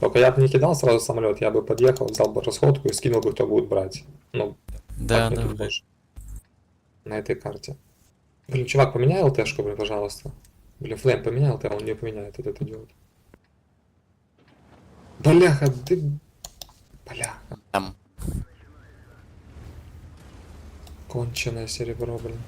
Только я бы не кидал сразу самолет, я бы подъехал, взял бы расходку и скинул бы, кто будет брать. Ну, Да, да. будешь. На этой карте. Блин, чувак, поменяй ЛТшку, блин, пожалуйста. Блин, флейм поменял ЛТ, а он не поменяет, этот идиот. Бляха, ты... Бляха, Там. конченое серебро, блин.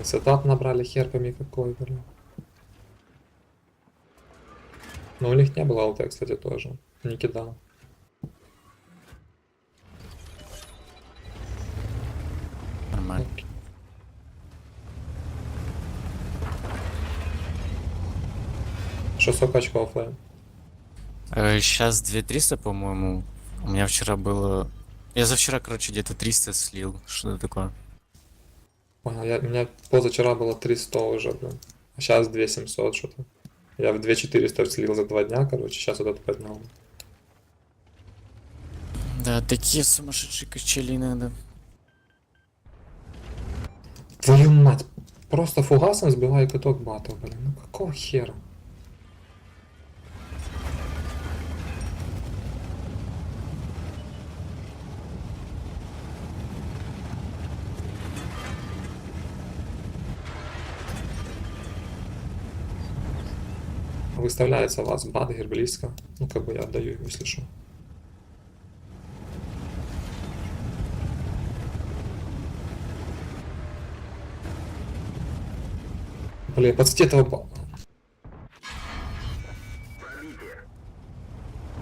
И сетап набрали хер пойми какой, блин. Но у них не было ЛТ, кстати, тоже. Не кидал. Нормально. Что сколько очков флейм? Сейчас 2300, по-моему. У меня вчера было... Я за вчера, короче, где-то 300 слил. Что-то такое. Понял, я, у меня позавчера было 300 уже, блин. А сейчас 2700 что-то. Я в 2400 слил за два дня, короче, сейчас вот это поднял. Да, такие сумасшедшие качели надо. Твою мать, просто фугасом сбиваю каток бата, блин. Ну какого хера? Выставляется у вас Бадгер близко. Ну, как бы я отдаю его, если что. Блин, подсвети этого.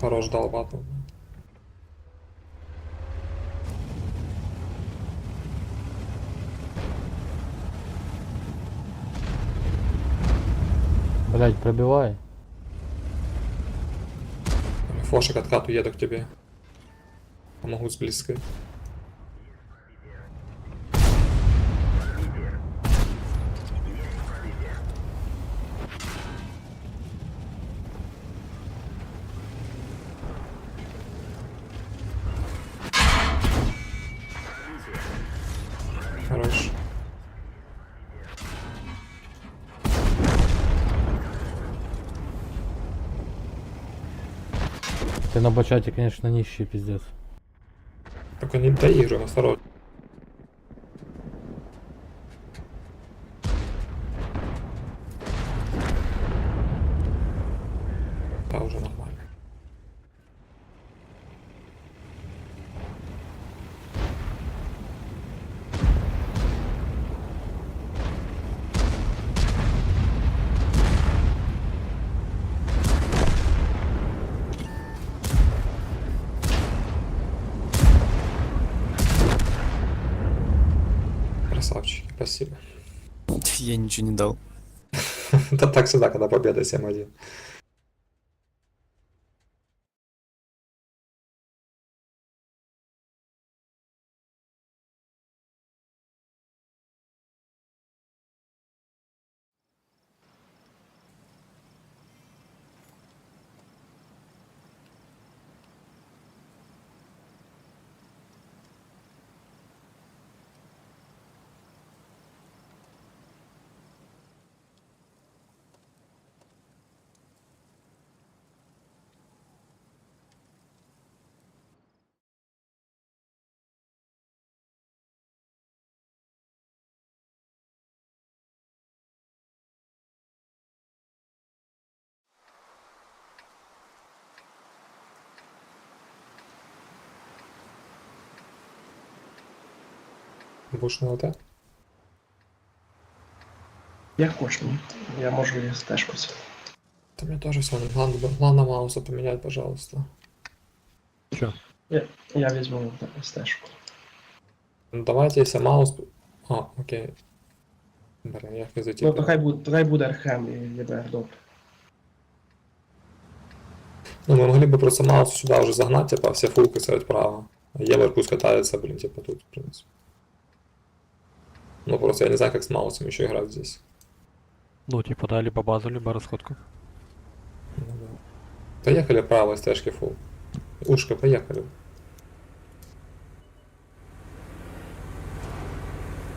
Хорош дал батл. Блять, пробивай. Фошек откату еду к тебе. Помогу с близкой. Ты на бачате, конечно, нищий пиздец. Только не доигрывай, осторожно. Да, уже нормально. Красавчики, спасибо. Я ничего не дал. Да так всегда, когда победа 7-1. ОТ? Як хочеш мені. Я можу і стежкусь. Да мне тоже все. Главное, главное мауса поменять, пожалуйста. Я візьму в стежку. Ну давайте, если маус... А, окей. Блин, я хз Ну, то хай буде, хай буде Архем і ЄБР, добре. Ну, мы могли бы просто маус сюда уже загнать, типа, все фулки ставить право. А Евер пусть катается, блин, типа тут, в принципе. Ну, просто я не знаю, как с маусом еще играть здесь. Ну, типа, да, либо базу, либо расходку. Ну, да. Поехали правой стежки фул. Ушко, поехали.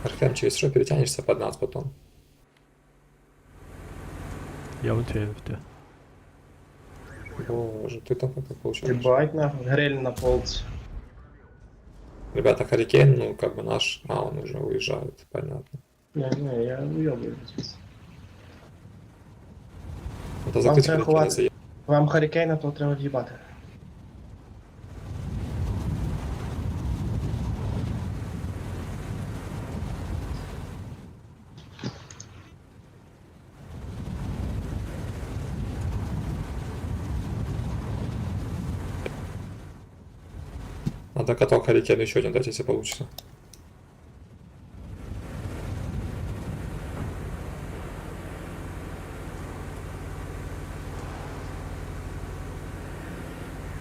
Архемчик, если что, перетянешься под нас потом. Я вот тебе, в тебя. Боже, ты там как получилось? Єбать на гриль на полці. Ребята, Харикейн, ну, как бы наш... А, он уже уезжает, понятно. Ні, ні, я уйобую звідси. Это закрыть треба Харикейна ховати. заехать. Вам Харікейна, то треба в'їбати. Надо каток Харикейн еще один дать, если получится.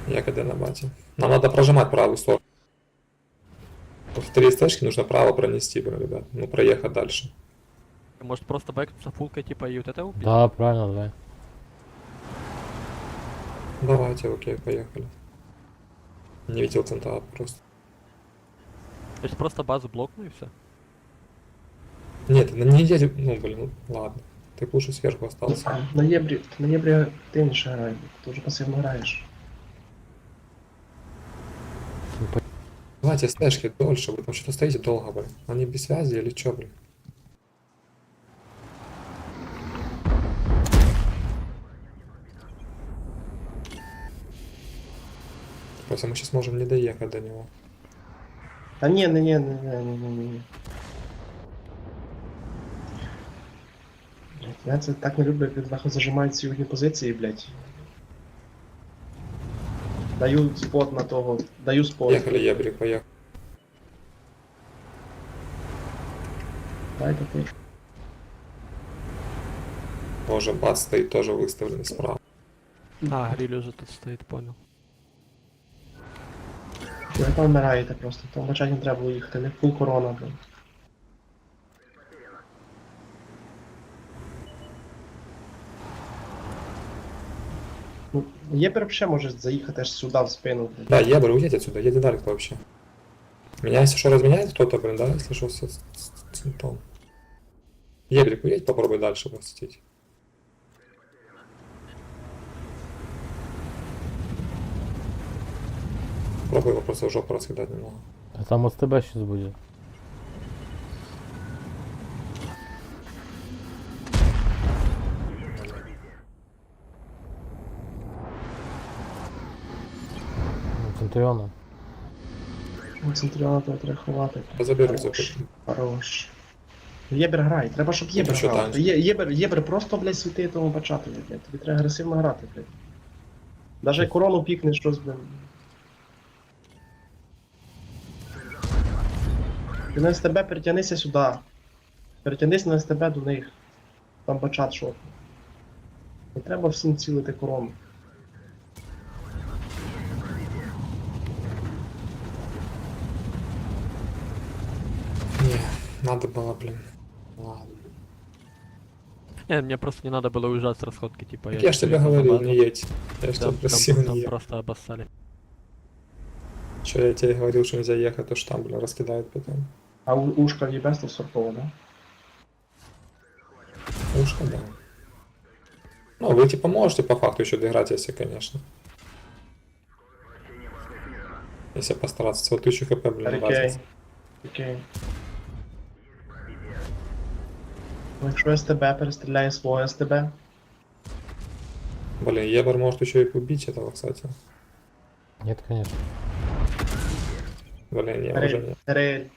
Я когда на бате. Нам надо прожимать правую сторону. В три стежки нужно право пронести, блин, ребят. Ну, проехать дальше. Может просто бэкнуться фулкой, типа, и вот это убить? Да, правильно, давай. Давайте, окей, поехали. Не видел центра просто. То есть просто базу блокну и все. Нет, на неделю... Ну, блин, ну, ладно. Ты б лучше сверху остался. На єбрі, на єбрі активніше грай, ти вже пасивно граєш. Давайте стежки дольше, вы там что-то стоите долго, блин. Они без связи или что, блин? Просто мы сейчас можем не доехать до него. Та ні, ні, ні, ні, ні, ні, ні, ні. Блять, я це так не люблю, як від нахуй зажимають ці одні позиції, блять. Даю спот на того, даю спот. Поехали, ебрик, поехали. Дайте ти. Боже, бац стоит тоже выставленный справа. А, гриль уже тут стоит, понял. Ви там вмираєте просто, там бачать не треба було їхати, не фул корона, блин. Ну, Єпер взагалі може заїхати аж сюди в спину, блин. Да, ебр, уедь отсюда, едет Дарк вообще. Меня, если что, разменяет кто-то, блин, да, если что, с, с, с уедь, попробуй дальше посетить. Пробуй его просто в жопу раскидать немного. А там от тебе щось буде. Ну, Центріона. Ну, Центріона треба треба ховати. Забери, Хорош. Хорош. Єбер грай, треба, щоб Єбер що грав. там? Є- Єбер, Єбер просто, блядь, світи тому бачати, блядь. Тобі треба агресивно грати, блядь. Даже корону пікнеш щось, блядь. Ти на СТБ перетягнися сюди. Перетягнись на СТБ до них. Там бачат шот. Не треба всім цілити корону. Не, надо было, блин. Ладно. Не, мне просто не надо было уезжать с расходки, типа. Так я ж тебе говорил, не едь. Я ж тебя просил там- не там ехать. просто обоссали. Че я тебе говорил, что нельзя ехать, то что там, блин, раскидают потом. А у- ушка в єбесто сортова, да? Ушко, да. Ну, вы типа можете по факту еще доиграть, если, конечно. Если постараться. Всего 1000 хп, блин, Окей. разница. Окей. Ну, Якщо СТБ перестріляє своє СТБ, Блин, Ебер может еще и убить этого, кстати. Нет, конечно. Блин, я уже Рель, не. рель.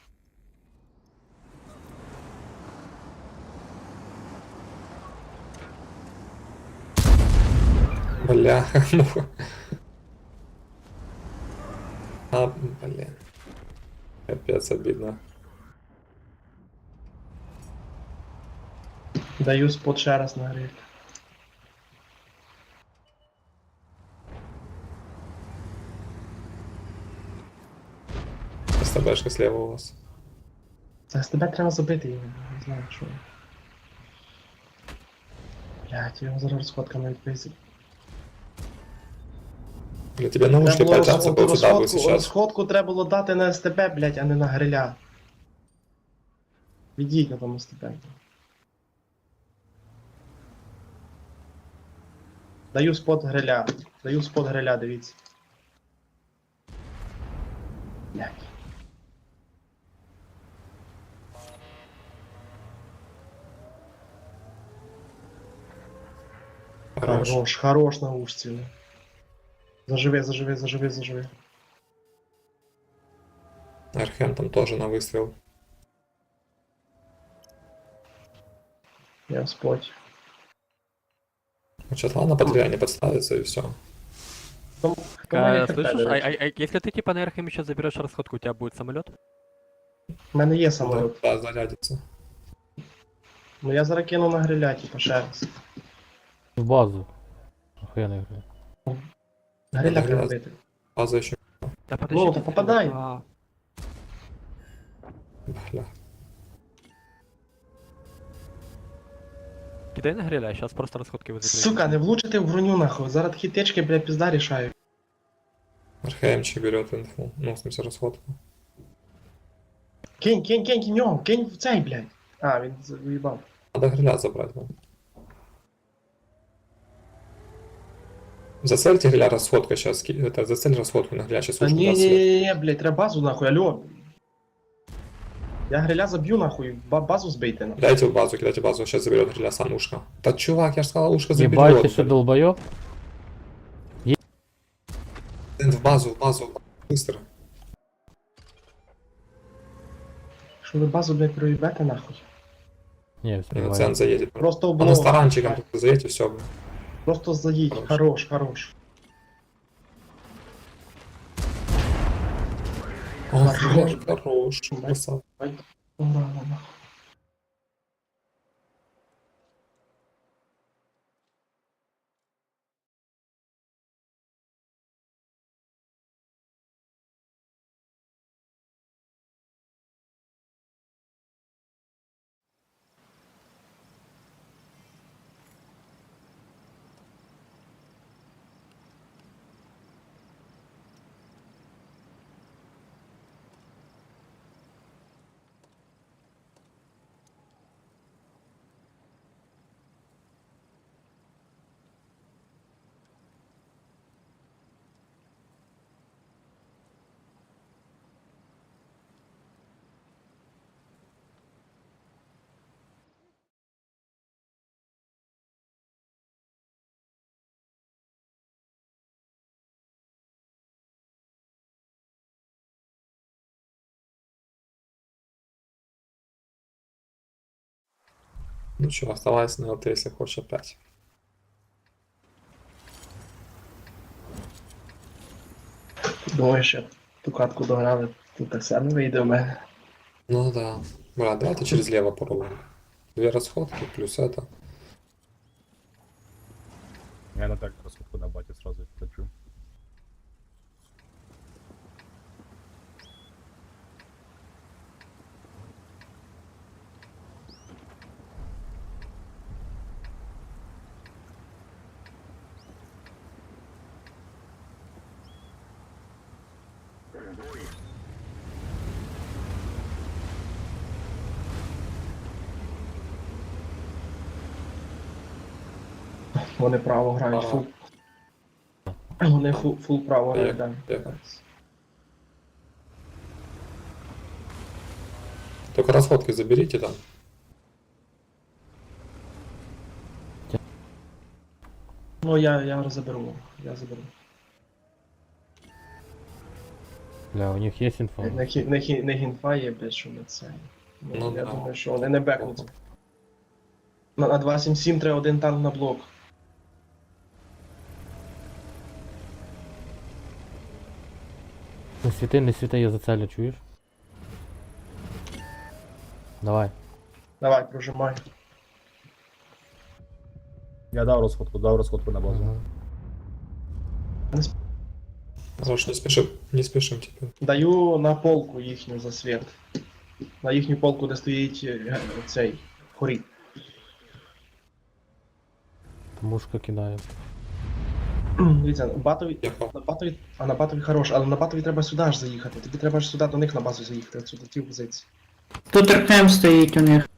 Бля, муха. А, блин. Капец обидно. Даю спот ще раз на гриль. СТБшка слева у вас. Це СТБ треба забити його, не знаю що. Блять, його зараз розходками відписить. Бля, тебе наушники Треба було был сюда бы розходку, сейчас. розходку треба було дати на СТБ, блять, а не на гриля. Відійдь на тому СТБ. Даю спот гриля. Даю спот гриля, дивіться. Блять. Хорош. Хорош, хорош на ушці. Заживи, заживи, заживи, заживи. Архем там тоже на выстрел. Я в споті. Ну, сейчас ладно, под не подставится и все. Тому- А, тому я слышишь, хп, до а, речі. а- а если ты типа на Эрхеме сейчас заберешь расходку, у тебя будет самолет? У мене є самоліт. Да, зарядится. Ну я зараз кину на гриля, типа ще раз. В базу. Охуєнно грає. Гриля Гриля. треба бити. База еще. Да подожди. Ну, да ты- попадай. А, Бля. Кидай на гриля, сейчас просто расходки вызовут. Сука, не влучити в броню нахуй. Зараз такі течки, бля, пізда рішають. Архемчик берет инфу. Ну, в смысле, расходку. Кинь, кинь, кинь, кинь його, кинь в цей, блядь. А, він з- виїбав. Надо гриля забрать. Ну. Зацельте гриля расходка сейчас. Это, зацель расходку на гриля сейчас Та даст ні, свет. ні, ні, блядь, треба базу нахуй, алло. Я гриля заб'ю нахуй, ба- базу збийте нахуй. Дайте в базу, кидайте базу, сейчас заберет гриля сам ушко. Да чувак, я же сказал, ушко заберет. що блин. долбойоб? Блин, в базу, в базу. Быстро. Що ви базу, блядь, проїбете нахуй? И цен заедет. Просто облог. ресторанчикам тут заедете, все. Просто заїдь. Хорош. Хорош, хорош. О, Хорош. хорош, хорош. Красава. Ура, нахуй. Ну что, оставайся на ЛТ, если хочешь опять. Думаю, що ту катку дограли, тут так само вийде в мене. Ну да. Бля, давайте через лево попробуем. Две расходки плюс это. Я на так розкупку на баті сразу Вони право грають Ага. фул. Вони фул, фул право грають. да. Только расходки заберите там. Ну я, я заберу. Я заберу. Бля, у них є інфа. Не, хі- не, хі- не гінфа є, блядь, що ми це. Ну, Ну я да. думаю, що вони не бекнуться. На, на 277 треба один танк на блок. Не світи, не світи, я зацелю, чуєш? Давай. Давай, прожимай. Я дав розходку, дав розходку на базу. Ага. Хорош, не спешим, не спешим теперь. Даю на полку їхню засвіт. На їхню полку, де стоїть е, цей хорі. Мушка кидає. Дивіться, батові. На батові, а на батові хорош, але на батові треба сюди аж заїхати. Тобі треба ж сюди до них на базу заїхати, отсюди ті позиції. Тут Архем стоїть у них.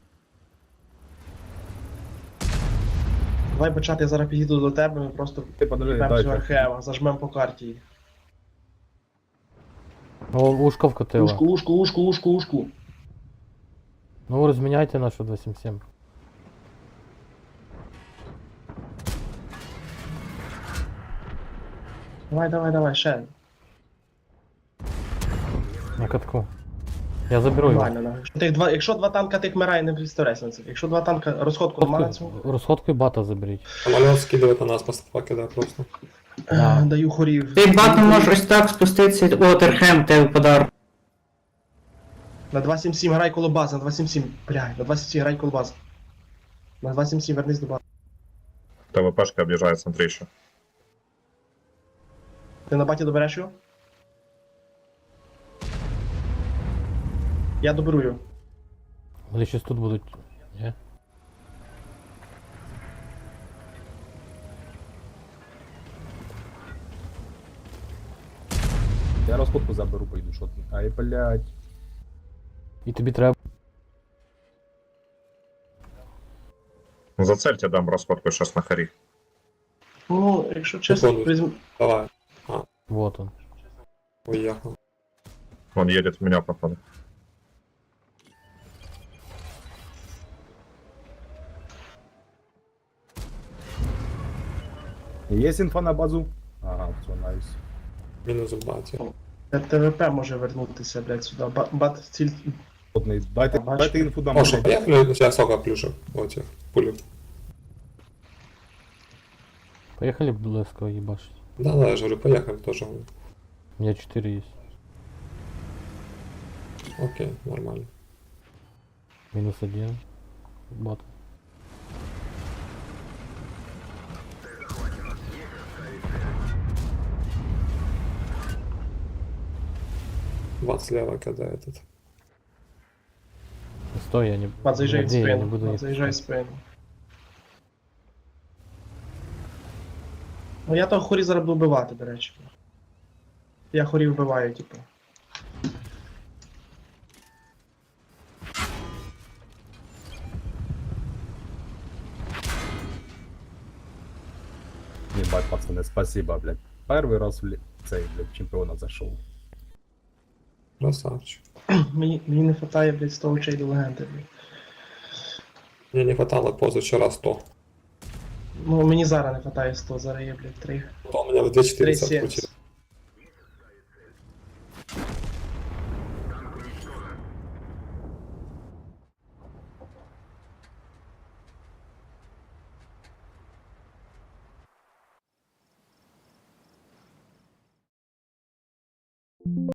Давай почати, я зараз підійду до тебе, ми просто Ти подожди, підемо дай. архева, зажмемо по карті. О, ушко вкотило. Ушку, ушку, ушку, ушку, ушку. Ну розміняйте нашу 277. Давай, давай, давай, ще. На катку. Я заберу його. Нормально. Тих два, якщо два танка тих мирає, не представляйся на це. Якщо два танка розходку нема на цьому, Розходку, і бата заберіть. Самолет скидывает на нас постфаки, да, просто. Да. е, даю хорів. Ти батом можеш ось так спуститися. О, Архем, тебе подарок. На 277 грай коло бази, на 277. Бля, на 277 грай коло бази. На 277 вернись до бази. ТВПшка объезжает, смотри еще. Ти на баті добереш його? Я доберу його. Вони щось тут будуть. Ні? Я розходку заберу, пойду, що ти. Ай, блядь. І тобі треба. Зацельте, дам расходку сейчас на хари. Ну, якщо чесно, Секунду. візьм... Давай. Вот он. Уехал. Он едет в меня, походу. Є інфа на базу? Ага, все, найс. Мінус в баті. ТВП може вернутися, блядь, сюди. Ба- Бат ціль. Одний. Дайте, Бачу. дайте інфу дам. О, що, поїхали, зараз сока плюшок. Оці, пулю. Поехали блеско ебашить. Да, да, я ж говорю, поїхали, теж говорю. У меня 4 есть. Окей, нормально. Минус один. Бат. Бат слева, когда этот. Стой, я не... Бат, заїжджай в Где, я не спину. буду Бат, их заїжджай в пускать. спину. Ну я того хорі зараз буду вбивати, до речі. Я хорі вбиваю, типу. Ебать, пацаны, спасибо, блядь. Первый раз в лі- цей, блядь, чемпіонат зайшов. Красавчик. Мені, мені не вистачає, блядь, 100 очей до легенди, блядь. Мені не хватало позавчора 100. Ну, мені зараз не вистачає 100, зараз є, блядь, 3. То у мене в 2400 3,70. включили.